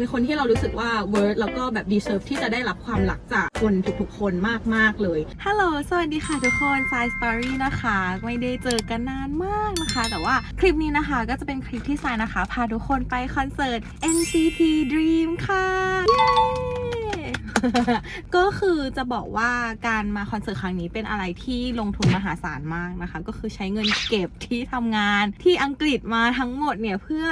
เป็นคนที่เรารู้สึกว่า worth แล้วก็แบบ deserve ที่จะได้รับความรักจากคนทุกๆคนมากๆเลย ฮัลโหล สวัสดีค่ะทุกคน Side Story นะคะ ไม่ได้เจอกันนานมากนะคะ แต่ว่าคลิปนี้นะคะก็จะเป็นคลิปที่สายนะคะ พาทุกคนไปคอนเสิร์ต NCT Dream ค่ะ Yay! ก็คือจะบอกว่าการมาคอนเสิร์ตครั้งนี้เป็นอะไรที่ลงทุนมหาศาลมากนะคะ ก็คือใช้เงินเก็บที่ทำงานที่อังกฤษมาทั้งหมดเนี่ยเพื่อ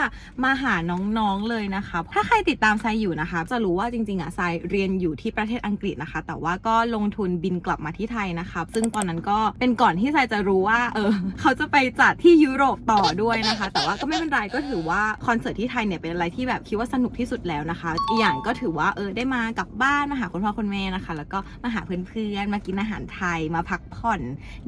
มาหาน้องๆเลยนะคะ ถ้าใครติดตามไซอยู่นะคะ จะรู้ว่าจริงๆอะไซเรียนอยู่ที่ประเทศอังกฤษนะคะ แต่ว่าก็ลงทุนบินกลับมาที่ไทยนะคะซึ่งตอนนั้นก็เป็นก่อนที่ไซจะรู้ว่าเออเขาจะไปจัดที่ยุโรปต่อด้วยนะคะ แต่ว่าก็ไม่เป็นไรก็ถือว่าคอนเสิร์ตที่ไทยเนี่ยเป็นอะไรที่แบบคิดว่าสนุกที่สุดแล้วนะคะอีกอย่างก็ถือว่าเออได้มากลับบ้านมาหาคุณพ่อคุณแม่นะคะ แล้วก็มาหาเพื่อนๆ มากินอาหารไทยมาพักผ่อน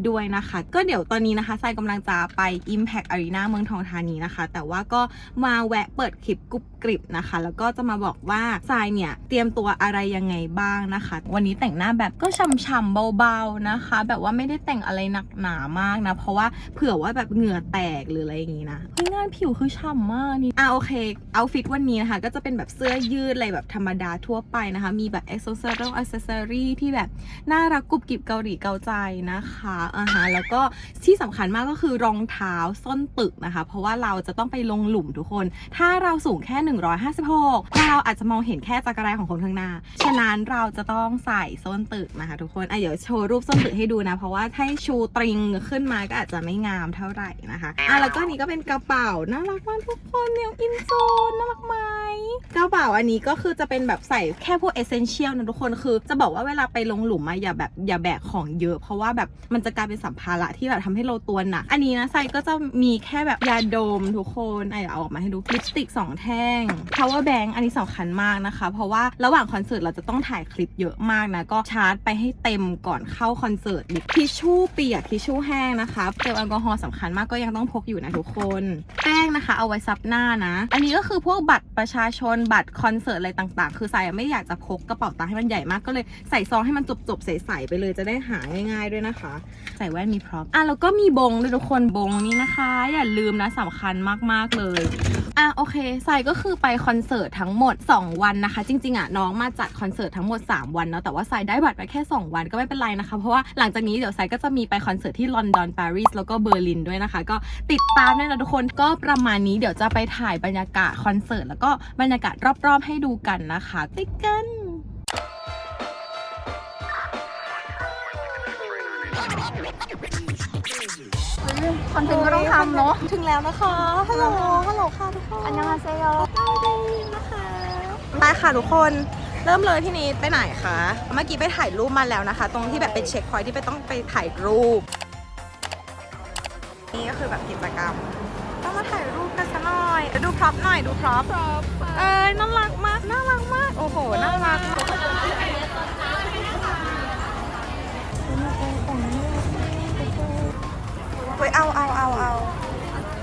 ด้วยนะคะ ก็เดี๋ยวตอนนี้นะคะไซกำลังจะไป Impact Arena เมืองทองธานีนะคะ แต่ว่าก็มาแวะเปิดคลิปกรุบกริบนะคะ แล้วก็จะมาบอกว่าทรายเนี่ยเตรียมตัวอะไรยังไงบ้างนะคะ วันนี้แต่งหน้าแบบก็ช่ำๆเบาๆนะคะ แบบว่าไม่ได้แต่งอะไรหนักหนามากนะ เพราะว่าเผื่อว่าแบบเหงื่อแตกหรืออะไรอย่างงี้นะเฮ้ยงานผิวคือฉ่ำมากนี่อะโอเคเอาฟิตวันนี้นะคะ ก็จะเป็นแบบเสื้อยืดอะไรแบบธรรมดาทั่วไปนะคะ มีแบบ c e s s o r y accessory ที่แบบน่ารักกรุบกริบเกาหลีเกาใจนะคะอ่าฮะแล้วก็ที่สำคัญมากก็คือรองเท้าส้นตึกนะคะ เพราะว่าเราจะต้องไปลงหลุมทุกคน ถ้าเราสูงแค่ 156 เราอาจจะมองเห็นแค่จักรแรของคนข้างหน้า ฉะนั้นเราจะต้องใส่ส้นตึกนะคะ ทุกคนอะเดี๋ยวโชว์รูปส้นตึกให้ดูนะ เพราะว่าถ้าชูตริงขึ้นมาก็อาจจะไม่งามเท่าไหร่นะคะอะแล้วก็นี้ก็เป็นกระเป๋าน่ารักมากทุกคนเนี่ยอินโซนน่ารักไหมกระเป๋าอันนี้ก็คือจะเป็นแบบใส่แค่พวกเอเซนเชียลนะทุกคนคือ จะบอกว่าเวลาไปลงหลุมอะอย่าแบบอย่าแบกของเยอะ เพราะว่าแบบมันจะกลายเป็นสัมภาระที่แบบทำให้เราตัวหนักอันนี้นะใส่ก็จะมีแค่แบบยาดมทุกคนไอเดเอาออกมาให้ดูลิปสติกสองแท่ง power bank อันนี้สำคัญมากนะคะ เพราะว่าระหว่างคอนเสิร์ตเราจะต้องถ่ายคลิปเยอะมากนะก็ชาร์จไปให้เต็มก่อนเข้าคอนเสิร์ตทิชชู่เปียกทิชชู่แห้งนะคะเจลแอลกอฮอล์สำคัญมากก็ยังต้องพกอยู่นะทุกคนแป้งนะคะเอาไว้ซับหน้านะ อันนี้ก็คือพวกบัตรประชาชนบัตรคอนเสิร์ตอะไรต่างๆ คือใส่ไม่อยากจะพกกระเป๋าตังค์ให้มันใหญ่มากก็เลยใส่ซองให้มันจบๆใสๆไปเลยจะได้หาง่าย ๆด้วยนะคะ ใส่แว่นมีพร็อพอะแล้วก็มีบงด้วยทุกคนบงนี่นะคะ อย่าลืมนะสำคัญมากๆเลยอะโอเคใส่ก็คือไปคอนเสิร์ตทั้งหมด 2 วันนะคะ จริงๆอะน้องมาจัดคอนเสิร์ตทั้งหมด 3 วันเนาะแต่ว่าใส่ได้บัตรไปแค่ 2 วันก็ไม่เป็นไรนะคะ เพราะว่าหลังจากนี้เดี๋ยวใส่ก็จะมีไปคอนเสิร์ตที่ลอนดอนปารีสแล้วก็เบอร์ลินด้วยนะคะ ก็ติดตามด้วยนะทุกคนก็ประมาณนี้เดี๋ยวจะไปถ่ายบรรยากาศคอนเสิร์ตแล้วก็บรรยากาศรอบๆให้ดูกันนะคะไปกัน คอนเทนต์ก็ต้องทำเนาะ ถึงแล้วนะคะ ฮัลโหล ฮัลโหลค่ะทุกคนอันยังอาเซโยไปค่ะทุกคน เริ่มเลยพี่นิดไปไหนคะ เมื่อกี้ไปถ่ายรูปมาแล้วนะคะ ตรงที่แบบเป็นเช็คพอยท์ที่ไปต้องไปถ่ายรูป นี่ก็คือแบบกิจกรรม ต้องมาถ่ายรูปกันซะหน่อยเดี๋ยวดูพร็อพหน่อย ดูพร็อพเอ้ยน่ารักมาก น่ารักมาก โอ้โห น่ารัก เฮ้ยเอาเอาเอาเอา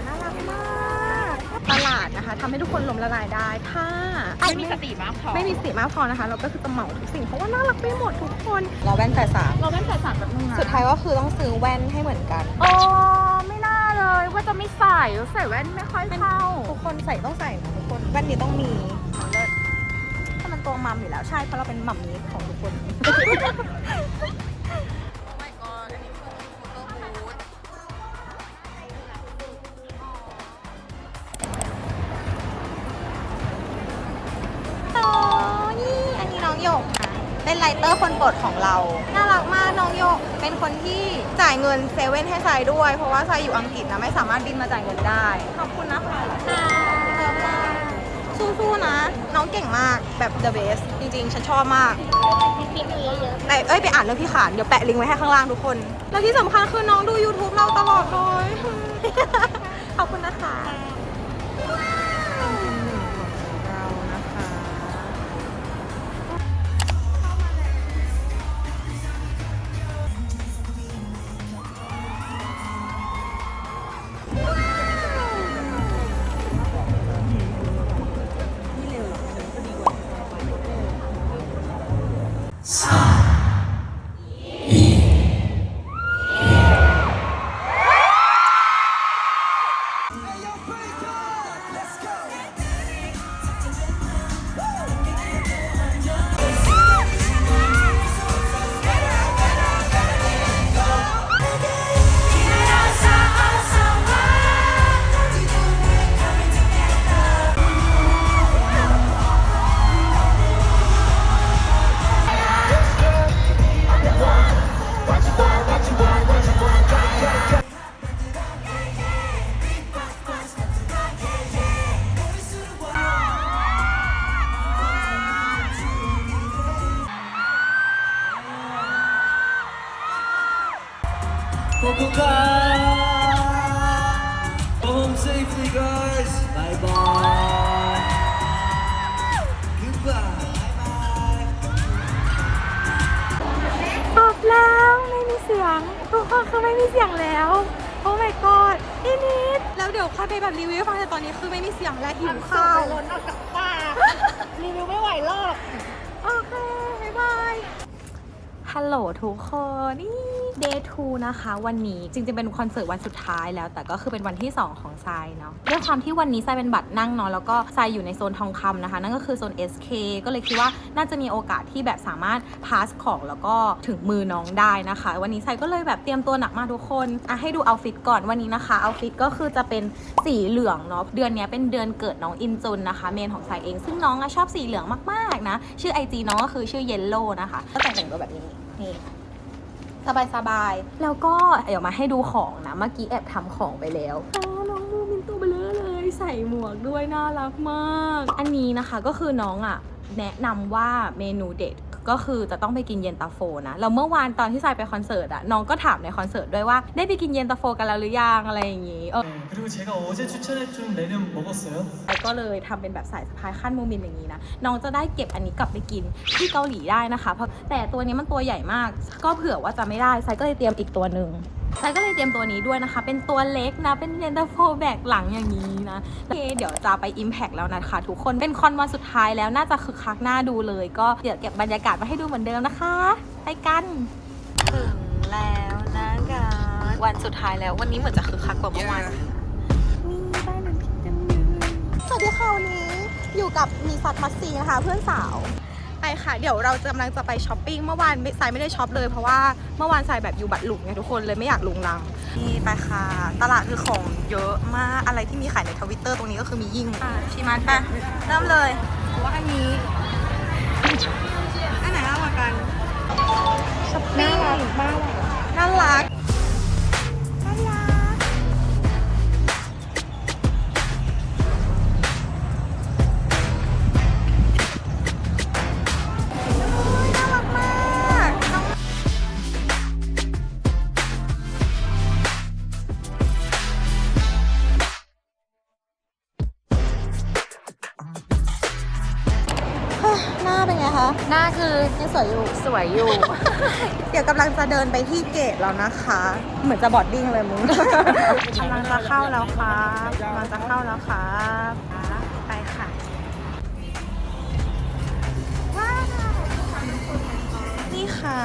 น่ารักมากตลาดนะคะทำให้ทุกคนหลมละลายได้ ถ้าไม่มีสติมากพอไม่มีสติมากพอนะคะ เราก็คือจะเหมาทุกสิ่งเพราะว่าน่ารักไปหมดทุกคนเราแว่นแต่สามเราเป็นสายสารแบบนึงนะสุดท้ายก็คือต้องซื้อแว่นให้เหมือนกันโอ้ไม่น่าเลยว่าจะไม่ใส่ใส่แว่นไม่ค่อยเข้าทุกคนใส่ต้องใส่นะทุกคนแว่นนี้ต้องมีเลิศถ้ามันตัวมัมอยู่แล้วใช่เพราะเราเป็นมัมนี้ของทุกคน เป็นไลเตอร์คนโปรดของเรา น่ารักมากน้องหยกเป็นคนที่จ่ายเงินเซเว่นให้ทรายด้วย เพราะว่าทรายอยู่อังกฤษนะไม่สามารถบินมาจ่ายเงินได้ ขอบคุณนะคะสู้ๆนะ น้องเก่งมากแบบ the best จริงๆ ฉันชอบมากฟิตเยอะแต่เอ้ยไปอ่านเรื่องพี่ขานเดี๋ยวแปะลิงก์ไว้ให้ข้างล่างทุกคน แล้วที่สำคัญคือน้องดู YouTube เราตลอดเลย ขอบคุณนะคะ คนคือไม่มีเสียงแล้ว โอ้ my god อีนิดแล้วเดี๋ยวค่อยไปแบบรีวิวให้ฟังแต่ตอนนี้คือไม่มีเสียงและหิวข้าวล้นออกจากปากรีวิวไม่ไหวหรอก โอเค บ๊ายบาย ฮัลโหลทุกคนนี่ day 2 นะคะ วันนี้จริงๆ เป็นคอนเสิร์ตวันสุดท้ายแล้ว แต่ก็คือเป็นวันที่ 2 ของทรายเนาะด้วยความที่วันนี้ทรายเป็นบัตรนั่งเนาะแล้วก็ทรายอยู่ในโซนทองคำนะคะ นั่นก็คือโซน SK ก็เลยคิดว่าน่าจะมีโอกาสที่แบบสามารถพาสของแล้วก็ถึงมือน้องได้นะคะ วันนี้ทรายก็เลยแบบเตรียมตัวหนักมากทุกคนอะให้ดูเอาฟิตก่อนวันนี้นะคะเอาฟิตก็คือจะเป็นสีเหลืองเนาะเดือนนี้เป็นเดือนเกิดน้องอินจุนนะคะเมนของทรายเอง ซึ่งน้องอะชอบสีเหลืองมากๆนะชื่อ IG น้องก็คือชื่อเยลโล่นะคะก็แต่งแต่งตัวแบบนี้นี่ สบายสบายๆแล้วก็เดี๋ยวมาให้ดูของนะ เมื่อกี้แอบทำของไปแล้วอ๋อน้องมูมินตัวเบลอเลยใส่หมวกด้วยน่ารักมาก อันนี้นะคะก็คือน้องอะแนะนำว่าเมนูเด็ด ก็คือจะต้องไปกินเย็นตาโฟนะแล้วเมื่อวานตอนที่ทรายไปคอนเสิร์ตอ่ะน้องก็ถามในคอนเสิร์ตด้วยว่าได้ไปกินเย็นตาโฟกันแล้วหรือยังอะไรอย่างงี้เออ 네, 그리고 제가 어제 추천해준 메뉴 먹었어요? แล้วก็เลยทำเป็นแบบสายสะพายขั้นโมมินอย่างนี้นะ น้องจะได้เก็บอันนี้กลับไปกินที่เกาหลีได้นะคะ เพราะแต่ตัวนี้มันตัวใหญ่มาก ก็เผื่อว่าจะไม่ได้ไซก็เลยเตรียมอีกตัวหนึ่ง ไซก็เลยเตรียมตัวนี้ด้วยนะคะ เป็นตัวเล็กนะ เป็นเยนตาโฟแบกหลังอย่างนี้นะโอเคเดี๋ยวจะไป Impact แล้วนะคะ ทุกคน เป็นคอนวันสุดท้ายแล้วน่าจะคึกคักน่าดูเลย ก็เดี๋ยวเก็บบรรยากาศมาให้ดูเหมือนเดิมนะคะ ไปกัน ถึงแล้วนะคะวันสุดท้ายแล้ววันนี้เหมือนจะคึกคักกว่าเมื่อวาน นี่บ้านหนึ่งที่จะมีสวัสดีค่ะวันนี้อยู่กับมีซัดมัสซีนะคะ เพื่อนสาวไป ค่ะ เดี๋ยวเรากำลังจะไปช้อปปิ้งเมื่อวานไม่สายไม่ได้ช็อปเลยเพราะว่าเมื่อวานสายแบบอยู่บัตรหลุมไงทุกคนเลยไม่อยากลุงลังนี่ไปค่ะ ตลาดคือของเยอะมากอะไรที่มีขายในทวิตเตอร์ตรงนี้ก็คือมียิ่งชิมันไปเริ่มเลยว่าอันนี้ หน้าเป็นไงคะ หน้าคือยังสวยอยู่ สวยอยู่ เดี๋ยวกำลังจะเดินไปที่เกตแล้วนะคะ เหมือนจะบอดดิ้งเลยมึงกำลังจะเข้าแล้วครับกำลังจะเข้าแล้วครับไปค่ะว้าวนี่ค่ะ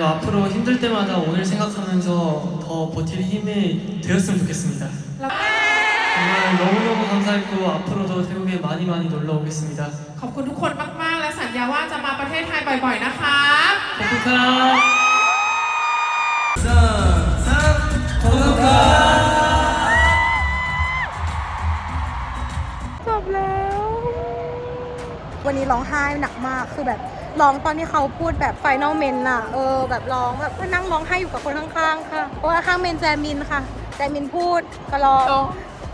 그리고 앞으로 힘들 때마다 오늘 생각하면서 더 버틸 힘이 되었으면 좋겠습니다. 정말 너무너무 감사했고 앞으로도 태국에 많이 많이 놀러 오겠습니다. ขอบคุณทุกคนมาก ๆ และสัญญาว่าจะมาประเทศไทยบ่อย ๆ นะคะ 코코카 3, 3, 코코카 จบแล้ว วันนี้ร้องไห้หนักมาก คือแบบ ร้องตอนที่เขาพูดแบบไฟน a ลเมนอะเออ แบบร้องแบบนั่งร้องไห้อยู่กับคนข้างๆ ค่ะเพราะว่าข้างเมนแจมินค่ะ แจมินพูดก็ร้อง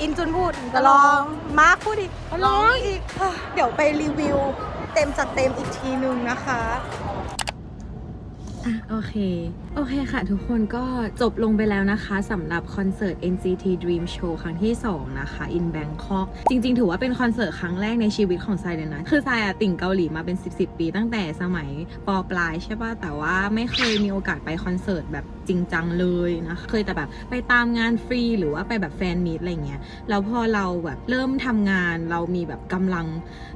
อินจุนพูดก็ร้อง มาร์คพูดอีกก็ร้องอีกเฮ้ยเดี๋ยวไปรีวิว เต็มจัดเต็มอีกทีนึงนะคะ อะโอเค โอเคค่ะทุกคนก็จบลงไปแล้วนะคะสำหรับคอนเสิร์ต NCT Dream Show ครั้งที่ 2 นะคะ in Bangkok จริง ๆ ถือว่าเป็นคอนเสิร์ตครั้งแรกในชีวิตของไซเลยนะ คือไซอะติ่งเกาหลีมาเป็น 10 10 ปีตั้งแต่สมัยปปลายใช่ป่ะ แต่ว่าไม่เคยมีโอกาสไปคอนเสิร์ตแบบจริงจังเลยนะคะเคยแต่แบบไปตามงานฟรีหรือว่าไปแบบแฟนมีตอะไรเงี้ยแล้วพอเราแบบเริ่มทำงานเรามีแบบกำลัง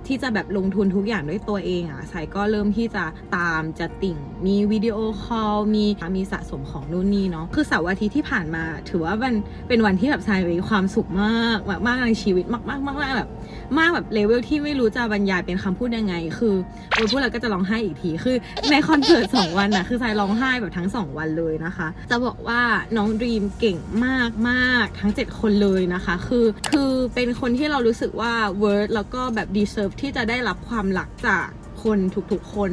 ที่จะแบบลงทุนทุกอย่างด้วยตัวเองอะสายก็เริ่มที่จะตามจะติ่งมีวิดีโอคอลมีมีสะสมของนู่นนี่เนาะคือเสาร์อาทิตย์ที่ผ่านมา ถือว่ามันเป็นวันที่แบบสายมีความสุขมากมากมากในชีวิตมากมากมากแบบมากแบบเลเวลที่ไม่รู้จะบรรยายเป็นคำพูดยังไง คือโอ้ยพูดแล้วก็จะร้องไห้อีกทีคือในคอนเสิร์ต2วันน่ะคือสายร้องไห้แบบทั้ง 2 วันเลยนะคะ จะบอกว่าน้องดีมเก่งมากมากทั้ง 7 คนเลยนะคะ คือคือเป็นคนที่เรารู้สึกว่าเวิร์ดแล้วก็แบบดีเซิร์ฟที่จะได้รับความรักจาก คนทุกๆคน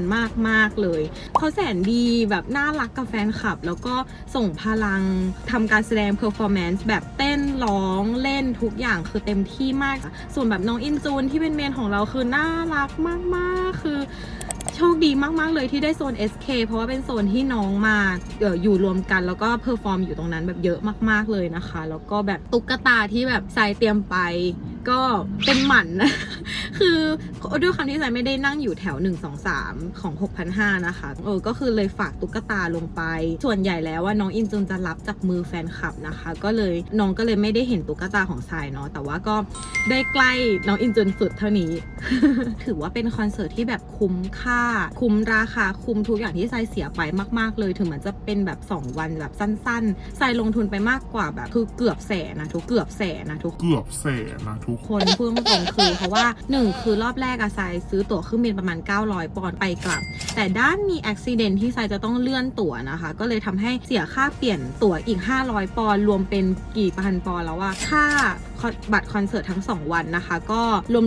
มากๆเลย เขาแสนดีแบบน่ารักกับแฟนคลับ แล้วก็ส่งพลังทำการแสดงเพอร์ฟอร์แมนซ์แบบเต้นร้องเล่นทุกอย่างคือเต็มที่มาก ส่วนแบบน้องอินจูนที่เป็นเมนของเราคือน่ารักมากๆ คือโชคดีมาก ๆ เลยที่ได้โซน SK เพราะว่าเป็นโซนที่น้องมาเอออยู่รวมกันแล้วก็เพอร์ฟอร์มอยู่ตรงนั้นแบบเยอะมาก ๆ เลยนะคะ แล้วก็แบบตุ๊กตาที่แบบใส่เตรียมไป ก็เป็นหมันนะคือด้วยคำที่ใส่ไม่ได้นั่งอยู่แถว 1 2 3 ของ 6,500 นะคะเออก็คือเลยฝากตุ๊กตาลงไป ส่วนใหญ่แล้วว่าน้องอินจุนจะรับจากมือแฟนคลับนะคะ ก็เลยน้องก็เลยไม่ได้เห็นตุ๊กตาของทรายเนาะแต่ว่าก็ได้ใกล้น้องอินจุนสุดเท่านี้ ถือว่าเป็นคอนเสิร์ตที่แบบคุ้มค่า คุ้มราคาคุ้มทุกอย่างที่ทรายเสียไปมาก ๆ เลยถึงมันจะเป็นแบบ 2 วันแบบสั้นๆทรายลงทุนไปมากกว่าแบบคือเกือบแสนนะทุกเกือบแสนนะทุกเกือบแสนนะทุกคนพูดตรงๆคือเพราะว่า 1 คือรอบแรกอะไซซื้อตั๋วเครื่องบินประมาณ 900 ปอนด์ไปกลับ แต่ด้านมีอุบิเหตุที่ไซจะต้องเลื่อนตั๋วนะคะ ก็เลยทำให้เสียค่าเปลี่ยนตั๋วอีก 500 ปอนด์รวมเป็นกี่พันปอนด์แล้วว่าค่า บัตรคอนเสิร์ตทั้ง 2 วันนะคะ ก็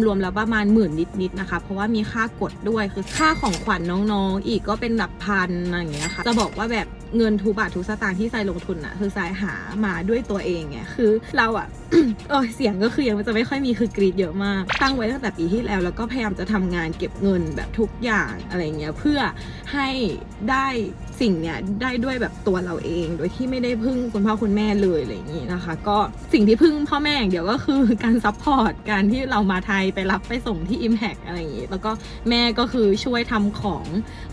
รวมๆแล้วประมาณหมื่นนิดๆนะคะ เพราะว่ามีค่ากดด้วยคือค่าของขวัญน้องๆ อีกก็เป็นหลักพันอะไรอย่างเงี้ยค่ะ จะบอกว่าแบบเงินทุบาททุสตางค์ที่ทรายลงทุนอะคือทรายหามาด้วยตัวเองไงคือเราอะโอ้ยเสียงก็คือยังจะไม่ค่อยมีคือกรีดเยอะมาก ตั้งไว้ตั้งแต่ปีที่แล้วแล้วก็พยายามจะทำงานเก็บเงินแบบทุกอย่างอะไรเงี้ยเพื่อให้ได้สิ่งเนี้ยได้ด้วยแบบตัวเราเอง โดยที่ไม่ได้พึ่งคุณพ่อคุณแม่เลยอะไรอย่างงี้นะคะ ก็สิ่งที่พึ่งพ่อแม่อย่างเดียวก็คือการซัพพอร์ตการที่เรามาไทยไปรับไปส่งที่ Impact อะไรอย่างงี้ แล้วก็แม่ก็คือช่วยทำของ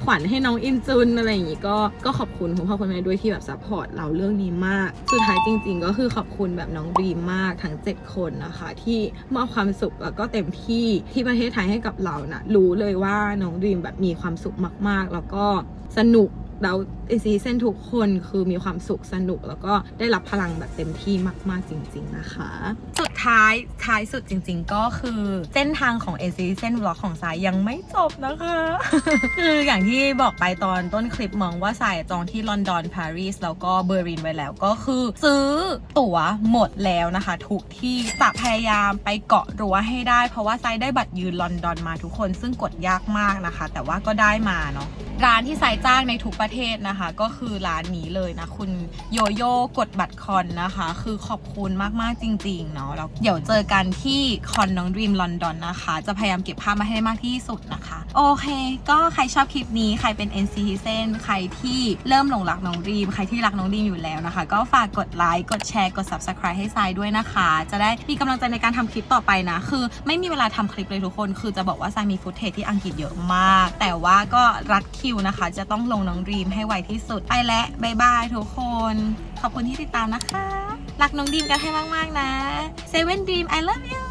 ขวัญให้น้องอินจุนอะไรอย่างงี้ก็ก็ขอบคุณคุณพ่อคุณแม่ด้วยที่แบบซัพพอร์ตเราเรื่องนี้มาก สุดท้ายจริง ๆ ก็คือขอบคุณแบบน้องดรีมมากทั้ง 7 คนนะคะ ที่มอบความสุขแล้วก็เต็มที่ที่ประเทศไทยให้กับเรานะรู้เลยว่าน้องดรีมแบบมีความสุขมาก ๆ แล้วก็สนุก แล้วไอซีเซนทุกคนคือมีความสุขสนุก แล้วก็ได้รับพลังแบบเต็มที่มาก ๆ จริง ๆ นะคะ สุดท้ายท้ายสุดจริง ๆ ก็คือเส้นทางของเอซีเซนวล็อกของสายยังไม่จบนะคะ คืออย่างที่บอกไปตอนต้นคลิปมองว่าสายจองที่ลอนดอนปารีสแล้วก็เบอร์ลินไว้แล้วก็คือซื้อตั๋วหมดแล้วนะคะ ทุกที่จะพยายามไปเกาะรั้วให้ได้เพราะว่าไซได้บัตรยืนลอนดอนมาทุกคนซึ่งกดยากมากนะคะ แต่ว่าก็ได้มาเนาะ ร้านที่ไซจ้างในทุกประเทศนะคะ ก็คือร้านนี้เลยนะ คุณโยโย่กดบัตรคอนนะคะ คือขอบคุณมากๆจริง ๆ เนาะแล้วเดี๋ยวเจอกันที่คอนน้องดีมลอนดอนนะคะ จะพยายามเก็บภาพมาให้ได้มากที่สุดนะคะ โอเค ก็ใครชอบคลิปนี้ใครเป็น NC t i z e n ใครที่เริ่มหลงรักน้องดีมใครที่รักน้องดีมอยู่แล้วนะคะ ก็ฝากกดไลค์กดแชร์กด subscribe ให้ทรายด้วยนะคะ จะได้มีกำลังใจในการทำคลิปต่อไปนะ คือไม่มีเวลาทำคลิปเลยทุกคน คือจะบอกว่าทรายมีฟุตเทจที่อังกฤษเยอะมาก แต่ว่าก็รัดคิวนะคะ จะต้องลงน้องดีมให้ไวที่สุด ไปแล้วบายบายทุกคน ขอบคุณที่ติดตามนะคะ รักน้องดีมกันให้มาก ๆ นะเซเว่นดีม I love you